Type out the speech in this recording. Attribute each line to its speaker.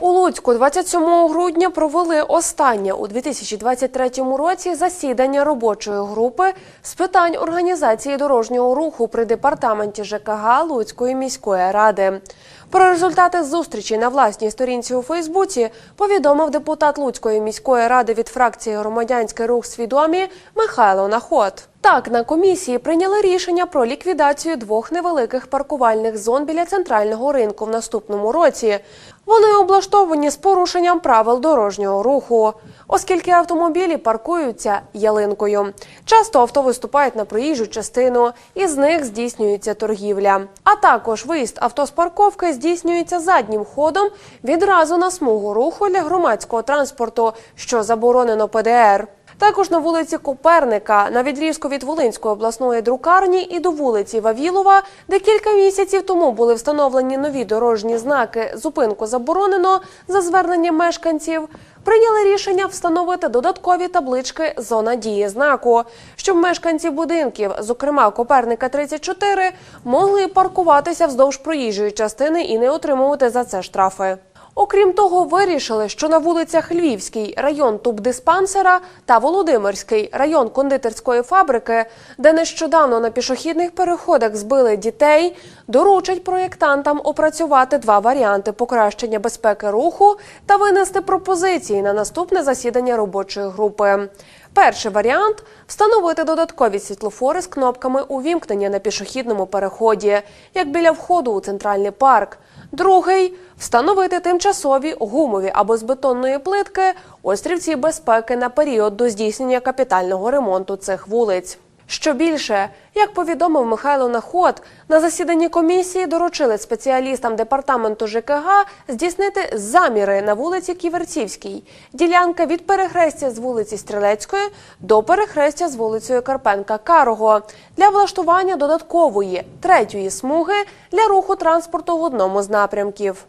Speaker 1: У Луцьку 27 грудня провели останнє у 2023 році засідання робочої групи з питань організації дорожнього руху при департаменті ЖКГ Луцької міської ради. Про результати зустрічі на власній сторінці у Фейсбуці повідомив депутат Луцької міської ради від фракції Громадянський рух свідомі Михайло Наход. Так, на комісії прийняли рішення про ліквідацію двох невеликих паркувальних зон біля центрального ринку в наступному році. Вони облаштовані з порушенням правил дорожнього руху, оскільки автомобілі паркуються ялинкою. Часто авто виступають на проїжджу частину, і з них здійснюється торгівля. А також виїзд авто з парковки здійснюється заднім ходом відразу на смугу руху для громадського транспорту, що заборонено ПДР. Також на вулиці Коперника, на відрізку від Волинської обласної друкарні і до вулиці Вавілова, де кілька місяців тому були встановлені нові дорожні знаки «Зупинку заборонено» за зверненням мешканців, прийняли рішення встановити додаткові таблички «Зона дії знаку», щоб мешканці будинків, зокрема Коперника 34, могли паркуватися вздовж проїжджої частини і не отримувати за це штрафи. Окрім того, вирішили, що на вулицях Львівський район тубдиспансера та Володимирський район кондитерської фабрики, де нещодавно на пішохідних переходах збили дітей, доручать проєктантам опрацювати два варіанти покращення безпеки руху та винести пропозиції на наступне засідання робочої групи. Перший варіант встановити додаткові світлофори з кнопками увімкнення на пішохідному переході, як біля входу у центральний парк. Другий встановити тимчасові гумові або з бетонної плитки острівці безпеки на період до здійснення капітального ремонту цих вулиць. Що більше, як повідомив Михайло Наход, на засіданні комісії доручили спеціалістам департаменту ЖКГ здійснити заміри на вулиці Ківерцівській, ділянка від перехрестя з вулиці Стрілецької до перехрестя з вулицею Карпенка Карого для влаштування додаткової третьої смуги для руху транспорту в одному з напрямків.